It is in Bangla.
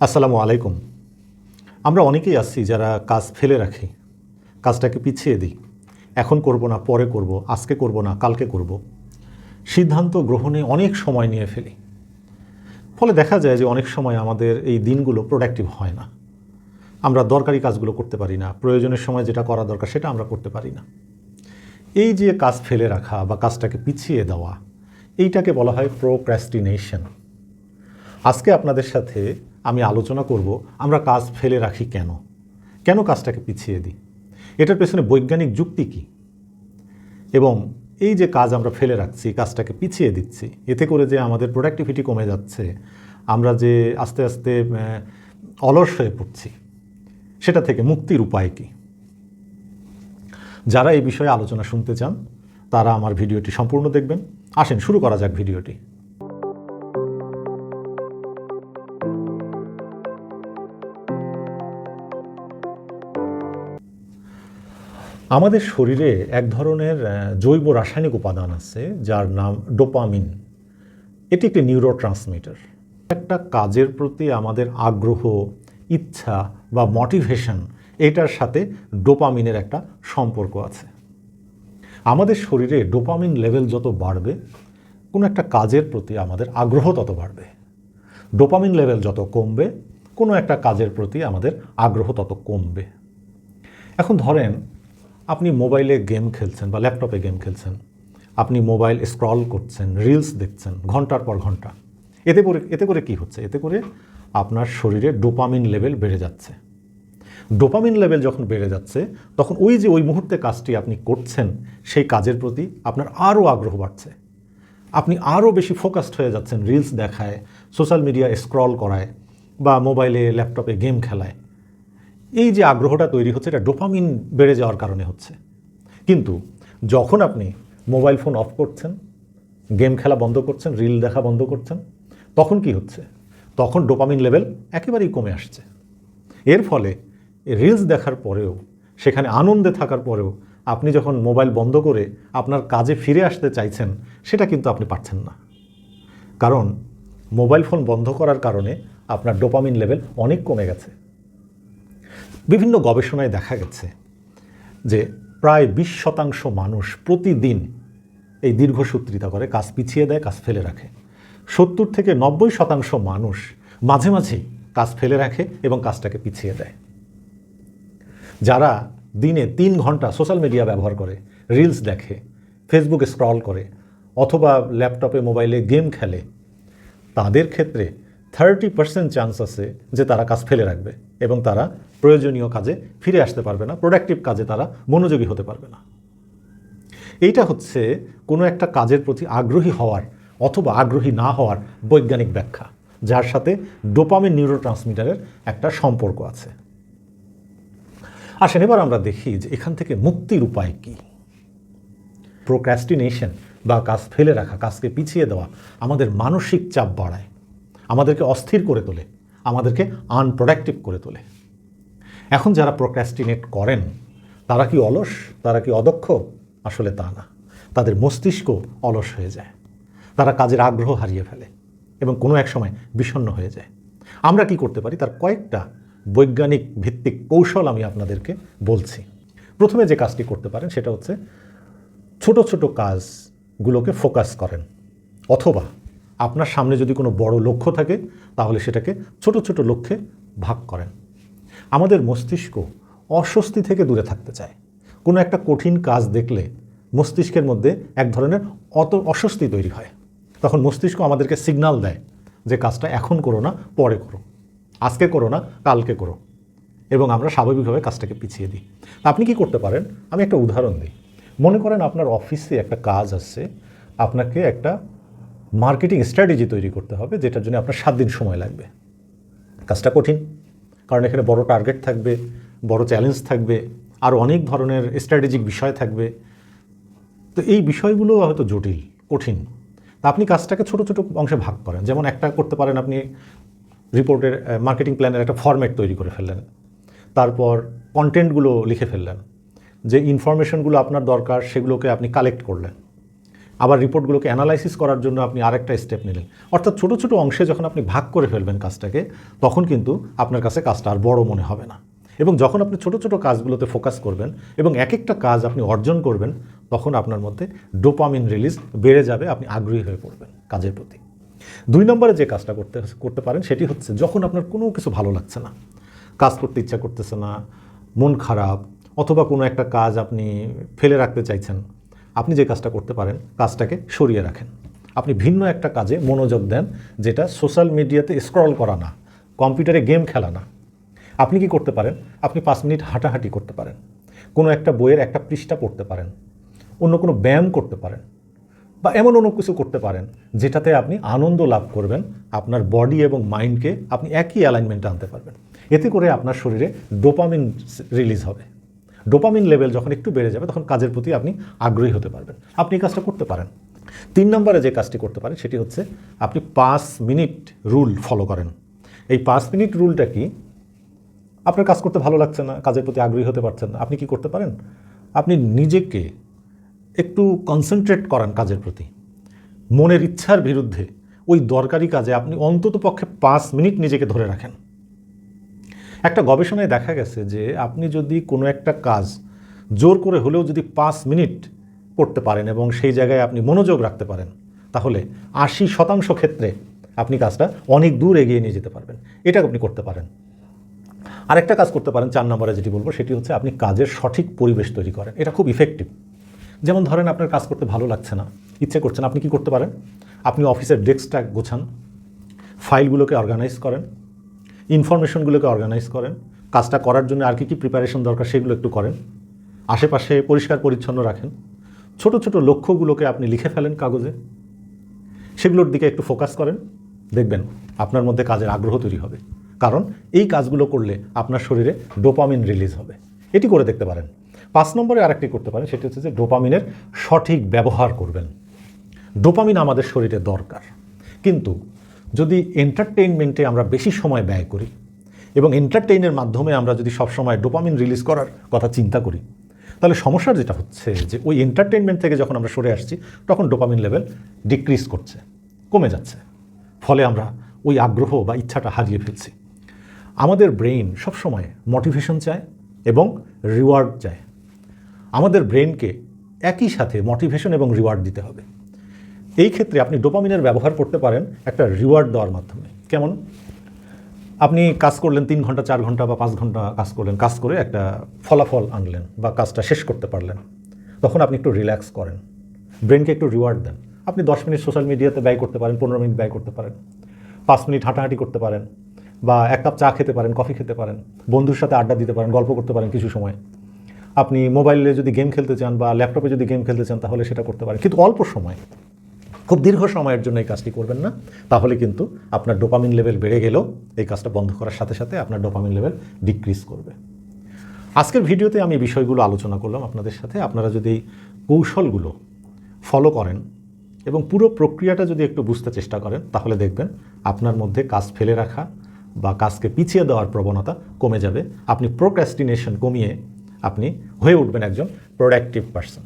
আসসালামু আলাইকুম। আমরা অনেকেই আসছি যারা কাজ ফেলে রাখি, কাজটাকে পিছিয়ে দিই। এখন করব না, পরে করব, আজকে করব না, কালকে করব। সিদ্ধান্ত গ্রহণে অনেক সময় নিয়ে ফেলি। ফলে দেখা যায় যে অনেক সময় আমাদের এই দিনগুলো প্রোডাক্টিভ হয় না। আমরা দরকারি কাজগুলো করতে পারি না, প্রয়োজনের সময় যেটা করা দরকার সেটা আমরা করতে পারি না। এই যে কাজ ফেলে রাখা বা কাজটাকে পিছিয়ে দেওয়া, এইটাকে বলা হয় প্রোক্র্যাস্টিনেশন আজকে আপনাদের সাথে আমি আলোচনা করব, আমরা কাজ ফেলে রাখি কেন? কেন কাজটাকে পিছিয়ে দিই? এটার পেছনে বৈজ্ঞানিক যুক্তি কী? এবং এই যে কাজ আমরা ফেলে রাখছি, কাজটাকে পিছিয়ে দিচ্ছি, এতে করে যে আমাদের প্রোডাক্টিভিটি কমে যাচ্ছে, আমরা যে আস্তে আস্তে অলস হয়ে পড়ছি, সেটা থেকে মুক্তির উপায় কী? যারা এই বিষয়ে আলোচনা শুনতে চান, তারা আমার ভিডিওটি সম্পূর্ণ দেখবেন। আসেন, শুরু করা যাক ভিডিওটি। আমাদের শরীরে এক ধরনের জৈব রাসায়নিক উপাদান আছে, যার নাম ডোপামিন। এটি একটি নিউরো ট্রান্সমিটার একটা কাজের প্রতি আমাদের আগ্রহ, ইচ্ছা বা মোটিভেশন, এটার সাথে ডোপামিনের একটা সম্পর্ক আছে। আমাদের শরীরে ডোপামিন লেভেল যত বাড়বে, কোনো একটা কাজের প্রতি আমাদের আগ্রহ তত বাড়বে। ডোপামিন লেভেল যত কমবে, কোনো একটা কাজের প্রতি আমাদের আগ্রহ তত কমবে। এখন ধরেন আপনি মোবাইলে গেম খেলছেন বা ল্যাপটপে গেম খেলছেন, আপনি মোবাইল স্ক্রল করছেন, রিলস দেখছেন, ঘণ্টার পর ঘণ্টা, এতে করে এতে করে কি হচ্ছে? এতে করে আপনার শরীরে ডোপামিন লেভেল বেড়ে যাচ্ছে। ডোপামিন লেভেল যখন বেড়ে যাচ্ছে, তখন ওই যে ওই মুহূর্তে কাজটি আপনি করছেন, সেই কাজের প্রতি আপনার আরও আগ্রহ বাড়ছে। আপনি আরও বেশি ফোকাসড হয়ে যাচ্ছেন রিলস দেখায় সোশ্যাল মিডিয়া স্ক্রল করায় বা মোবাইলে, ল্যাপটপে গেম খেলায়। এই যে আগ্রহটা তৈরি হচ্ছে, এটা ডোপামিন বেড়ে যাওয়ার কারণে হচ্ছে। কিন্তু যখন আপনি মোবাইল ফোন অফ করছেন, গেম খেলা বন্ধ করছেন, রিল দেখা বন্ধ করছেন, তখন কি হচ্ছে? তখন ডোপামিন লেভেল একেবারেই কমে আসছে। এর ফলে রিলস দেখার পরেও, সেখানে আনন্দে থাকার পরেও, আপনি যখন মোবাইল বন্ধ করে আপনার কাজে ফিরে আসতে চাইছেন, সেটা কিন্তু আপনি পারছেন না। কারণ মোবাইল ফোন বন্ধ করার কারণে আপনার ডোপামিন লেভেল অনেক কমে গেছে। বিভিন্ন গবেষণায় দেখা গেছে যে প্রায় বিশ শতাংশ মানুষ প্রতিদিন এই দীর্ঘসূত্রিতা করে কাজ পিছিয়ে দেয়, কাজ ফেলে রাখে। সত্তর থেকে নব্বই শতাংশ মানুষ মাঝে মাঝেই কাজ ফেলে রাখে এবং কাজটাকে পিছিয়ে দেয়। যারা দিনে তিন ঘণ্টা সোশ্যাল মিডিয়া ব্যবহার করে, রিলস দেখে, ফেসবুকে স্ক্রল করে অথবা ল্যাপটপে, মোবাইলে গেম খেলে, তাদের ক্ষেত্রে থার্টি পার্সেন্ট চান্স আছে যে তারা কাজ ফেলে রাখবে এবং তারা প্রয়োজনীয় কাজে ফিরে আসতে পারবে না প্রোডাক্টিভ কাজে তারা মনোযোগী হতে পারবে না। এইটা হচ্ছে কোনো একটা কাজের প্রতি আগ্রহী হওয়ার অথবা আগ্রহী না হওয়ার বৈজ্ঞানিক ব্যাখ্যা, যার সাথে ডোপামিন নিউরো ট্রান্সমিটারের একটা সম্পর্ক আছে। আসেন, এবার আমরা দেখি যে এখান থেকে মুক্তির উপায় কী। প্রোক্র্যাস্টিনেশন বা কাজ ফেলে রাখা, কাজকে পিছিয়ে দেওয়া আমাদের মানসিক চাপ বাড়ায়, আমাদেরকে অস্থির করে তোলে, আমাদেরকে আনপ্রোডাক্টিভ করে তোলে। এখন যারা প্রোক্র্যাস্টিনেট করেন, তারা কি অলস? তারা কি অদক্ষ? আসলে তা না। তাদের মস্তিষ্ক অলস হয়ে যায়। তারা কাজের আগ্রহ হারিয়ে ফেলে এবং কোনো এক সময় বিষণ্ণ হয়ে যায়। আমরা কি করতে পারি? তার কয়েকটা বৈজ্ঞানিক ভিত্তিক কৌশল আমি আপনাদেরকে বলছি। প্রথমে যে কাজটি করতে পারেন, সেটা হচ্ছে ছোট ছোট কাজগুলোকে ফোকাস করেন। অথবা আপনার সামনে যদি কোনো বড় লক্ষ্য থাকে, তাহলে সেটাকে ছোট ছোট লক্ষ্যে ভাগ করেন। আমাদের মস্তিষ্ক অস্বস্তি থেকে দূরে থাকতে চায়। কোনো একটা কঠিন কাজ দেখলে মস্তিষ্কের মধ্যে এক ধরনের অত অস্বস্তি তৈরি হয়। তখন মস্তিষ্ক আমাদেরকে সিগন্যাল দেয় যে কাজটা এখন করো না, পরে করো। আজকে করো না, কালকে করো। এবং আমরা স্বাভাবিকভাবে কাজটাকে পিছিয়ে দিই। আপনি কি করতে পারেন? আমি একটা উদাহরণ দিই। মনে করেন আপনার অফিসে একটা কাজ আছে আপনাকে একটা মার্কেটিং স্ট্র্যাটেজি তৈরি করতে হবে, যেটার জন্য আপনার সাত দিন সময় লাগবে। কাজটা কঠিন। কারণ এখানে বড় টার্গেট থাকবে, বড় চ্যালেঞ্জ থাকবে, আর অনেক ধরনের স্ট্র্যাটেজিক বিষয় থাকবে। তো এই বিষয়গুলো হয়তো জটিল, কঠিন। তা আপনি কাজটাকে ছোট ছোট অংশে ভাগ করেন। যেমন একটা করতে পারেন আপনি রিপোর্টের মার্কেটিং প্ল্যানের একটা ফরম্যাট তৈরি করে ফেললেন। তারপর কন্টেন্টগুলো লিখে ফেললেন। যে ইনফরমেশনগুলো আপনার দরকার সেগুলোকে আপনি কালেক্ট করলেন। আবার রিপোর্টগুলোকে অ্যানালাইসিস করার জন্য আপনি আরেকটা স্টেপ নিলেন। অর্থাৎ ছোট ছোট অংশে যখন আপনি ভাগ করে ফেলবেন কাজটাকে, তখন কিন্তু আপনার কাছে কাজটা আর বড় মনে হবে না। এবং যখন আপনি ছোট ছোট কাজগুলোতে ফোকাস করবেন এবং এক একটা কাজ আপনি অর্জন করবেন, তখন আপনার মধ্যে ডোপামিন রিলিজ বেড়ে যাবে, আপনি আগ্রহী হয়ে পড়বেন কাজের প্রতি। দুই নম্বরে যে কাজটা করতে করতে পারেন, সেটি হচ্ছে যখন আপনার কোনো কিছু ভালো লাগছে না, কাজ করতে ইচ্ছা করতেছে না, মন খারাপ, অথবা কোনো একটা কাজ আপনি ফেলে রাখতে চাইছেন আপনি যে কাজটা করতে পারেন, কাজটাকে সরিয়ে রাখেন। আপনি ভিন্ন একটা কাজে মনোযোগ দেন, যেটা সোশ্যাল মিডিয়াতে স্ক্রল করা না, কম্পিউটারে গেম খেলা না। আপনি কি করতে পারেন? আপনি পাঁচ মিনিট হাঁটাহাঁটি করতে পারেন। কোনো একটা বইয়ের একটা পৃষ্ঠা পড়তে পারেন। অন্য কোনো ব্যায়াম করতে পারেন। বা এমন অন্য কিছু করতে পারেন, যেটাতে আপনি আনন্দ লাভ করবেন, আপনার বডি এবং মাইন্ডকে আপনি একই অ্যালাইনমেন্টে আনতে পারবেন। এতে করে আপনার শরীরে ডোপামিন রিলিজ হবে। ডোপামিন লেভেল যখন একটু বেড়ে যাবে, তখন কাজের প্রতি আপনি আগ্রহী হতে পারবেন। আপনি এই কাজটা করতে পারেন। তিন নম্বরে যে কাজটি করতে পারেন, সেটি হচ্ছে আপনি পাঁচ মিনিট রুল ফলো করেন। এই পাঁচ মিনিট রুলটা কি? আপনার কাজ করতে ভালো লাগছে না, কাজের প্রতি আগ্রহী হতে পারছেন না, আপনি কি করতে পারেন? আপনি নিজেকে একটু কনসেন্ট্রেট করান কাজের প্রতি। মনের ইচ্ছার বিরুদ্ধে ওই দরকারি কাজে আপনি অন্তত পক্ষে পাঁচ মিনিট নিজেকে ধরে রাখেন। একটা গবেষণায় দেখা গেছে যে আপনি যদি কোনো একটা কাজ জোর করে হলেও যদি পাঁচ মিনিট করতে পারেন এবং সেই জায়গায় আপনি মনোযোগ রাখতে পারেন, তাহলে আশি শতাংশ ক্ষেত্রে আপনি কাজটা অনেক দূর এগিয়ে নিয়ে যেতে পারবেন। এটা আপনি করতে পারেন। আরেকটা কাজ করতে পারেন, চার নম্বরে যেটি বলব, সেটি হচ্ছে আপনি কাজের সঠিক পরিবেশ তৈরি করেন। এটা খুব ইফেক্টিভ যেমন ধরেন আপনার কাজ করতে ভালো লাগছে না, ইচ্ছে করছেন আপনি কি করতে পারেন? আপনি অফিসের ডেস্কটা গোছান, ফাইলগুলোকে অর্গানাইজ করেন ইনফরমেশনগুলোকে অর্গানাইজ করেন। কাজটা করার জন্য আর কি কী প্রিপারেশন দরকার সেগুলো একটু করেন। আশেপাশে পরিষ্কার পরিচ্ছন্ন রাখেন। ছোট ছোট লক্ষ্যগুলোকে আপনি লিখে ফেলেন কাগজে। সেগুলোর দিকে একটু ফোকাস করেন। দেখবেন আপনার মধ্যে কাজের আগ্রহ তৈরি হবে। কারণ এই কাজগুলো করলে আপনার শরীরে ডোপামিন রিলিজ হবে। এটি করে দেখতে পারেন। পাঁচ নম্বরে আরেকটি করতে পারেন, সেটি হচ্ছে যে ডোপামিনের সঠিক ব্যবহার করবেন। ডোপামিন আমাদের শরীরে দরকার। কিন্তু যদি এন্টারটেইনমেন্টে আমরা বেশি সময় ব্যয় করি এবং এন্টারটেইনের মাধ্যমে আমরা যদি সবসময় ডোপামিন রিলিজ করার কথা চিন্তা করি, তাহলে সমস্যার যেটা হচ্ছে যে ওই এন্টারটেইনমেন্ট থেকে যখন আমরা সরে আসছি, তখন ডোপামিন লেভেল ডিক্রিজ করছে, কমে যাচ্ছে। ফলে আমরা ওই আগ্রহ বা ইচ্ছাটা হারিয়ে ফেলছি। আমাদের ব্রেইন সবসময় মোটিভেশন চায় এবং রিওয়ার্ড চায়। আমাদের ব্রেনকে একই সাথে মোটিভেশন এবং রিওয়ার্ড দিতে হবে। এই ক্ষেত্রে আপনি ডোপামিনের ব্যবহার করতে পারেন একটা রিওয়ার্ড দেওয়ার মাধ্যমে। কেমন? আপনি কাজ করলেন তিন ঘণ্টা, চার ঘণ্টা বা পাঁচ ঘণ্টা কাজ করলেন, কাজ করে একটা ফলাফল আনলেন বা কাজটা শেষ করতে পারলেন। তখন আপনি একটু রিল্যাক্স করেন। ব্রেনকে একটু রিওয়ার্ড দেন। আপনি দশ মিনিট সোশ্যাল মিডিয়াতে ব্যয় করতে পারেন, পনেরো মিনিট ব্যয় করতে পারেন। পাঁচ মিনিট হাঁটাহাঁটি করতে পারেন বা এক কাপ চা খেতে পারেন, কফি খেতে পারেন, বন্ধুর সাথে আড্ডা দিতে পারেন, গল্প করতে পারেন কিছু সময়। আপনি মোবাইলে যদি গেম খেলতে চান বা ল্যাপটপে যদি গেম খেলতে চান তাহলে সেটা করতে পারেন। কিন্তু অল্প সময়। খুব দীর্ঘ সময়ের জন্য এই কাজটি করবেন না। তাহলে কিন্তু আপনার ডোপামিন লেভেল বেড়ে গেলেও এই কাজটা বন্ধ করার সাথে সাথে আপনার ডোপামিন লেভেল ডিক্রিজ করবে। আজকের ভিডিওতে আমি বিষয়গুলো আলোচনা করলাম আপনাদের সাথে। আপনারা যদি এই কৌশলগুলো ফলো করেন এবং পুরো প্রক্রিয়াটা যদি একটু বুঝতে চেষ্টা করেন, তাহলে দেখবেন আপনার মধ্যে কাজ ফেলে রাখা বা কাজকে পিছিয়ে দেওয়ার প্রবণতা কমে যাবে। আপনি প্রোক্রাস্টিনেশন কমিয়ে আপনি হয়ে উঠবেন একজন প্রোডাক্টিভ পার্সন